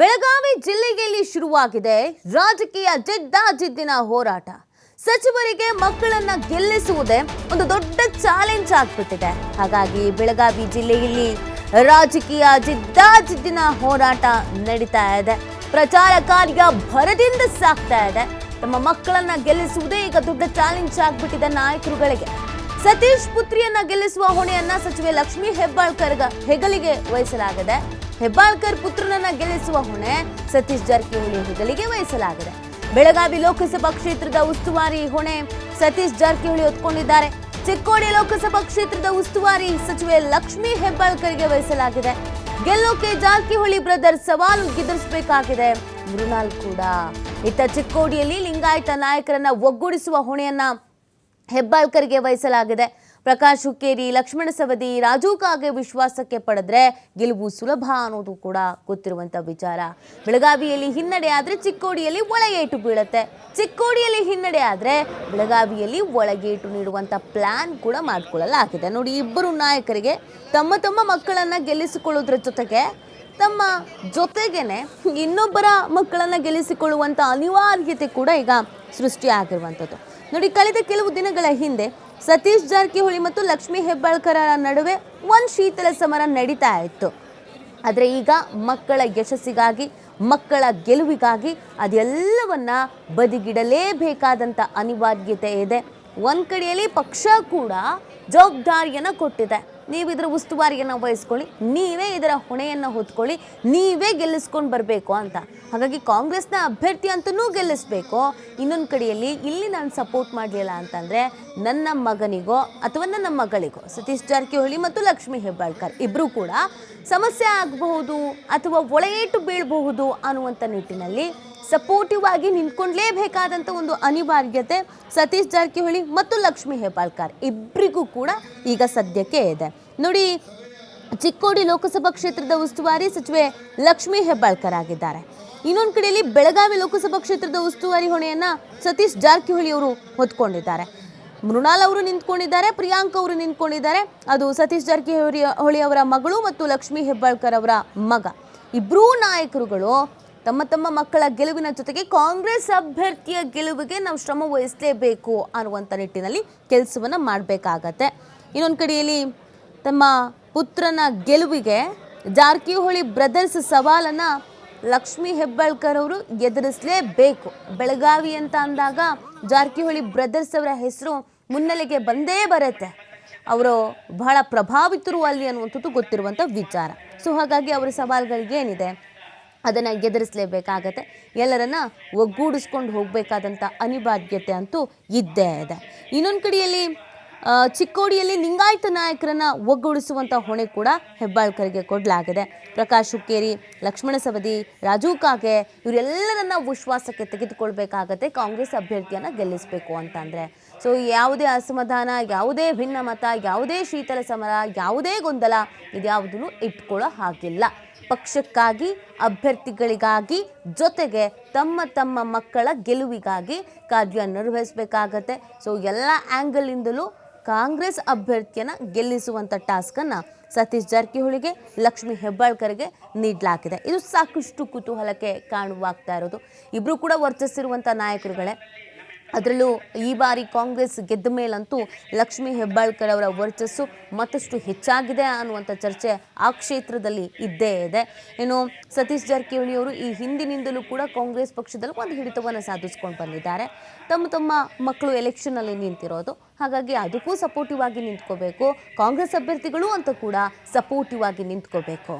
ಬೆಳಗಾವಿ ಜಿಲ್ಲೆಯಲ್ಲಿ ಶುರುವಾಗಿದೆ ರಾಜಕೀಯ ಜಿದ್ದಾಜಿದ್ದಿನ ಹೋರಾಟ. ಸಚಿವರಿಗೆ ಮಕ್ಕಳನ್ನ ಗೆಲ್ಲಿಸುವುದೇ ಒಂದು ದೊಡ್ಡ ಚಾಲೆಂಜ್ ಆಗ್ಬಿಟ್ಟಿದೆ. ಹಾಗಾಗಿ ಬೆಳಗಾವಿ ಜಿಲ್ಲೆಯಲ್ಲಿ ರಾಜಕೀಯ ಜಿದ್ದಾಜಿದ್ದಿನ ಹೋರಾಟ ನಡೀತಾ ಇದೆ. ಪ್ರಚಾರ ಕಾರ್ಯ ಭರದಿಂದ ಸಾಗ್ತಾ ಇದೆ. ತಮ್ಮ ಮಕ್ಕಳನ್ನ ಗೆಲ್ಲಿಸುವುದೇ ಈಗ ದೊಡ್ಡ ಚಾಲೆಂಜ್ ಆಗ್ಬಿಟ್ಟಿದೆ ನಾಯಕರುಗಳಿಗೆ. ಸತೀಶ್ ಪುತ್ರಿಯನ್ನ ಗೆಲ್ಲಿಸುವ ಹೊಣೆಯನ್ನ ಸಚಿವೆ ಲಕ್ಷ್ಮಿ ಹೆಬ್ಬಾಳ್ಕರ್ ಹೆಗಲಿಗೆ ವಹಿಸಲಾಗಿದೆ. ಹೆಬ್ಬಾಳ್ಕರ್ ಪುತ್ರನನ್ನ ಗೆಲ್ಲಿಸುವ ಹೊಣೆ ಸತೀಶ್ ಜಾರಕಿಹೊಳಿ ಹೆಗಲಿಗೆ ವಹಿಸಲಾಗಿದೆ. ಬೆಳಗಾವಿ ಲೋಕಸಭಾ ಕ್ಷೇತ್ರದ ಉಸ್ತುವಾರಿ ಹೊಣೆ ಸತೀಶ್ ಜಾರಕಿಹೊಳಿ ಹೊತ್ಕೊಂಡಿದ್ದಾರೆ. ಚಿಕ್ಕೋಡಿ ಲೋಕಸಭಾ ಕ್ಷೇತ್ರದ ಉಸ್ತುವಾರಿ ಸಚಿವೆ ಲಕ್ಷ್ಮಿ ಹೆಬ್ಬಾಳ್ಕರ್ಗೆ ವಹಿಸಲಾಗಿದೆ. ಗೆಲ್ಲೋಕೆ ಜಾರಕಿಹೊಳಿ ಬ್ರದರ್ ಸವಾಲು ಎದುರಿಸಬೇಕಾಗಿದೆ ಮೃಣಾಲ್ ಕೂಡ. ಇತ್ತ ಚಿಕ್ಕೋಡಿಯಲ್ಲಿ ಲಿಂಗಾಯತ ನಾಯಕರನ್ನ ಒಗ್ಗೂಡಿಸುವ ಹೊಣೆಯನ್ನ ಹೆಬ್ಬಾಳ್ಕರ್ಗೆ ವಹಿಸಲಾಗಿದೆ. ಪ್ರಕಾಶ್ ಹುಕ್ಕೇರಿ, ಲಕ್ಷ್ಮಣ ಸವದಿ, ರಾಜು ಕಾಗೆ ವಿಶ್ವಾಸಕ್ಕೆ ಪಡೆದ್ರೆ ಗೆಲುವು ಸುಲಭ ಅನ್ನೋದು ಕೂಡ ಗೊತ್ತಿರುವಂತ ವಿಚಾರ. ಬೆಳಗಾವಿಯಲ್ಲಿ ಹಿನ್ನಡೆ ಆದ್ರೆ ಚಿಕ್ಕೋಡಿಯಲ್ಲಿ ಒಳಗೇಟು ಬೀಳುತ್ತೆ. ಚಿಕ್ಕೋಡಿಯಲ್ಲಿ ಹಿನ್ನಡೆ ಆದ್ರೆ ಬೆಳಗಾವಿಯಲ್ಲಿ ಒಳಗೇಟು ನೀಡುವಂತ ಪ್ಲಾನ್ ಕೂಡ ಮಾಡ್ಕೊಳ್ಳಲಾಗಿದೆ. ನೋಡಿ, ಇಬ್ಬರು ನಾಯಕರಿಗೆ ತಮ್ಮ ತಮ್ಮ ಮಕ್ಕಳನ್ನ ಗೆಲ್ಲಿಸಿಕೊಳ್ಳೋದ್ರ ಜೊತೆಗೆ ತಮ್ಮ ಜೊತೆಗೇನೆ ಇನ್ನೊಬ್ಬರ ಮಕ್ಕಳನ್ನ ಗೆಲ್ಲಿಸಿಕೊಳ್ಳುವಂತ ಅನಿವಾರ್ಯತೆ ಕೂಡ ಈಗ ಸೃಷ್ಟಿಯಾಗಿರುವಂಥದ್ದು. ನೋಡಿ, ಕಳೆದ ಕೆಲವು ದಿನಗಳ ಹಿಂದೆ ಸತೀಶ್ ಜಾರಕಿಹೊಳಿ ಮತ್ತು ಲಕ್ಷ್ಮೀ ಹೆಬ್ಬಾಳ್ಕರ ನಡುವೆ ಒಂದು ಶೀತಲ ಸಮರ ನಡೀತಾ ಇತ್ತು. ಆದರೆ ಈಗ ಮಕ್ಕಳ ಯಶಸ್ಸಿಗಾಗಿ, ಮಕ್ಕಳ ಗೆಲುವಿಗಾಗಿ ಅದೆಲ್ಲವನ್ನ ಬದಿಗಿಡಲೇಬೇಕಾದಂಥ ಅನಿವಾರ್ಯತೆ ಇದೆ. ಒಂದು ಕಡೆಯಲ್ಲಿ ಪಕ್ಷ ಕೂಡ ಜವಾಬ್ದಾರಿಯನ್ನು ಕೊಟ್ಟಿದೆ. ನೀವು ಇದರ ಉಸ್ತುವಾರಿಯನ್ನು ವಹಿಸ್ಕೊಳ್ಳಿ, ನೀವೇ ಇದರ ಹೊಣೆಯನ್ನು ಹೊತ್ಕೊಳ್ಳಿ, ನೀವೇ ಗೆಲ್ಲಿಸ್ಕೊಂಡು ಬರಬೇಕು ಅಂತ. ಹಾಗಾಗಿ ಕಾಂಗ್ರೆಸ್ನ ಅಭ್ಯರ್ಥಿ ಅಂತಲೂ ಗೆಲ್ಲಿಸ್ಬೇಕು. ಇನ್ನೊಂದು ಕಡೆಯಲ್ಲಿ ಇಲ್ಲಿ ನಾನು ಸಪೋರ್ಟ್ ಮಾಡಲಿಲ್ಲ ಅಂತಂದರೆ ನನ್ನ ಮಗನಿಗೋ ಅಥವಾ ನನ್ನ ಮಗಳಿಗೋ ಸತೀಶ್ ಜಾರಕಿಹೊಳಿ ಮತ್ತು ಲಕ್ಷ್ಮೀ ಹೆಬ್ಬಾಳ್ಕರ್ ಇಬ್ಬರೂ ಕೂಡ ಸಮಸ್ಯೆ ಆಗಬಹುದು ಅಥವಾ ಒಳಗೇಟು ಬೀಳಬಹುದು ಅನ್ನುವಂಥ ನಿಟ್ಟಿನಲ್ಲಿ ಸಪೋರ್ಟಿವ್ ಆಗಿ ಒಂದು ಅನಿವಾರ್ಯತೆ ಸತೀಶ್ ಜಾರಕಿಹೊಳಿ ಮತ್ತು ಲಕ್ಷ್ಮೀ ಹೆಬ್ಬಾಳ್ಕರ್. ಇಬ್ಬರಿಗೂ ಕೂಡ ಈಗ ಸದ್ಯಕ್ಕೆ ಇದೆ. ನೋಡಿ, ಚಿಕ್ಕೋಡಿ ಲೋಕಸಭಾ ಕ್ಷೇತ್ರದ ಉಸ್ತುವಾರಿ ಸಚಿವೆ ಲಕ್ಷ್ಮೀ ಹೆಬ್ಬಾಳ್ಕರ್ ಆಗಿದ್ದಾರೆ. ಇನ್ನೊಂದು ಕಡೆಯಲ್ಲಿ ಬೆಳಗಾವಿ ಲೋಕಸಭಾ ಕ್ಷೇತ್ರದ ಉಸ್ತುವಾರಿ ಹೊಣೆಯನ್ನು ಸತೀಶ್ ಜಾರಕಿಹೊಳಿ ಅವರು ಹೊತ್ಕೊಂಡಿದ್ದಾರೆ. ಮೃಣಾಲ್ ಅವರು ನಿಂತ್ಕೊಂಡಿದ್ದಾರೆ, ಪ್ರಿಯಾಂಕ್ ಅವರು ನಿಂತ್ಕೊಂಡಿದ್ದಾರೆ. ಅದು ಸತೀಶ್ ಜಾರಕಿಹೊಳಿ ಹೊಳಿ ಅವರ ಮಗಳು ಮತ್ತು ಲಕ್ಷ್ಮೀ ಹೆಬ್ಬಾಳ್ಕರ್ ಅವರ ಮಗ. ಇಬ್ಬರೂ ನಾಯಕರುಗಳು ತಮ್ಮ ತಮ್ಮ ಮಕ್ಕಳ ಗೆಲುವಿನ ಜೊತೆಗೆ ಕಾಂಗ್ರೆಸ್ ಅಭ್ಯರ್ಥಿಯ ಗೆಲುವಿಗೆ ನಾವು ಶ್ರಮ ವಹಿಸಲೇಬೇಕು ಅನ್ನುವಂಥ ನಿಟ್ಟಿನಲ್ಲಿ ಕೆಲಸವನ್ನು ಮಾಡಬೇಕಾಗತ್ತೆ. ಇನ್ನೊಂದು ಕಡೆಯಲ್ಲಿ ತಮ್ಮ ಪುತ್ರನ ಗೆಲುವಿಗೆ ಜಾರಕಿಹೊಳಿ ಬ್ರದರ್ಸ್ ಸವಾಲನ್ನು ಲಕ್ಷ್ಮೀ ಹೆಬ್ಬಾಳ್ಕರ್ ಅವರು ಎದುರಿಸಲೇಬೇಕು. ಬೆಳಗಾವಿ ಅಂತ ಅಂದಾಗ ಜಾರಕಿಹೊಳಿ ಬ್ರದರ್ಸ್ ಅವರ ಹೆಸರು ಮುನ್ನೆಲೆಗೆ ಬಂದೇ ಬರುತ್ತೆ. ಅವರು ಬಹಳ ಪ್ರಭಾವಿತರು ಅಲ್ಲಿ ಅನ್ನುವಂಥದ್ದು ಗೊತ್ತಿರುವಂಥ ವಿಚಾರ. ಸೊ ಹಾಗಾಗಿ ಅವರ ಸವಾಲುಗಳಿಗೆ ಏನಿದೆ? ಅದನ್ನು ಎದುರಿಸಲೇಬೇಕಾಗತ್ತೆ. ಎಲ್ಲರನ್ನು ಒಗ್ಗೂಡಿಸ್ಕೊಂಡು ಹೋಗಬೇಕಾದಂಥ ಅನಿವಾರ್ಯತೆ ಅಂತೂ ಇದ್ದೇ ಇದೆ. ಇನ್ನೊಂದು ಕಡೆಯಲ್ಲಿ ಚಿಕ್ಕೋಡಿಯಲ್ಲಿ ಲಿಂಗಾಯತ ನಾಯಕರನ್ನು ಒಗ್ಗೂಡಿಸುವಂಥ ಹೊಣೆ ಕೂಡ ಹೆಬ್ಬಾಳ್ಕರಿಗೆ ಕೊಡಲಾಗಿದೆ. ಪ್ರಕಾಶ್ ಹುಕ್ಕೇರಿ, ಲಕ್ಷ್ಮಣ ಸವದಿ, ರಾಜು ಕಾಗೆ ಇವರೆಲ್ಲರನ್ನ ವಿಶ್ವಾಸಕ್ಕೆ ತೆಗೆದುಕೊಳ್ಬೇಕಾಗತ್ತೆ. ಕಾಂಗ್ರೆಸ್ ಅಭ್ಯರ್ಥಿಯನ್ನು ಗೆಲ್ಲಿಸಬೇಕು ಅಂತಂದರೆ ಸೊ ಯಾವುದೇ ಅಸಮಾಧಾನ, ಯಾವುದೇ ಭಿನ್ನಮತ, ಯಾವುದೇ ಶೀತಲ ಸಮರ, ಯಾವುದೇ ಗೊಂದಲ ಇದ್ಯಾವುದನ್ನು ಇಟ್ಕೊಳ್ಳೋ ಹಾಗಿಲ್ಲ. ಪಕ್ಷಕ್ಕಾಗಿ, ಅಭ್ಯರ್ಥಿಗಳಿಗಾಗಿ, ಜೊತೆಗೆ ತಮ್ಮ ತಮ್ಮ ಮಕ್ಕಳ ಗೆಲುವಿಗಾಗಿ ಕಾರ್ಯ ನಿರ್ವಹಿಸಬೇಕಾಗತ್ತೆ. ಸೊ ಎಲ್ಲ ಆ್ಯಂಗಲಿಂದಲೂ ಕಾಂಗ್ರೆಸ್ ಅಭ್ಯರ್ಥಿಯನ್ನು ಗೆಲ್ಲಿಸುವಂಥ ಟಾಸ್ಕನ್ನು ಸತೀಶ್ ಜಾರಕಿಹೊಳಿಗೆ, ಲಕ್ಷ್ಮೀ ಹೆಬ್ಬಾಳ್ಕರ್ಗೆ ನೀಡಲಾಗಿದೆ. ಇದು ಸಾಕಷ್ಟು ಕುತೂಹಲಕ್ಕೆ ಕಾರಣವಾಗ್ತಾ ಇರೋದು. ಇಬ್ಬರು ಕೂಡ ವರ್ಚಸ್ಸಿರುವಂಥ ನಾಯಕರುಗಳೇ ಅದರಲ್ಲೂ ಈ ಬಾರಿ ಕಾಂಗ್ರೆಸ್ ಗೆದ್ದ ಮೇಲಂತೂ ಲಕ್ಷ್ಮೀ ಹೆಬ್ಬಾಳ್ಕರ್ ಅವರ ವರ್ಚಸ್ಸು ಮತ್ತಷ್ಟು ಹೆಚ್ಚಾಗಿದೆ ಅನ್ನುವಂಥ ಚರ್ಚೆ ಆ ಕ್ಷೇತ್ರದಲ್ಲಿ ಇದ್ದೇ ಇದೆ. ಇನ್ನು ಸತೀಶ್ ಜಾರಕಿಹೊಳಿ ಅವರು ಈ ಹಿಂದಿನಿಂದಲೂ ಕೂಡ ಕಾಂಗ್ರೆಸ್ ಪಕ್ಷದಲ್ಲಿ ಒಂದು ಹಿಡಿತವನ್ನು ಸಾಧಿಸ್ಕೊಂಡು ಬಂದಿದ್ದಾರೆ. ತಮ್ಮ ತಮ್ಮ ಮಕ್ಕಳು ಎಲೆಕ್ಷನಲ್ಲಿ ನಿಂತಿರೋದು. ಹಾಗಾಗಿ ಅದಕ್ಕೂ ಸಪೋರ್ಟಿವ್ ಆಗಿ ನಿಂತ್ಕೋಬೇಕು. ಕಾಂಗ್ರೆಸ್ ಅಭ್ಯರ್ಥಿಗಳು ಅಂತ ಕೂಡ ಸಪೋರ್ಟಿವ್ ಆಗಿ ನಿಂತ್ಕೋಬೇಕು.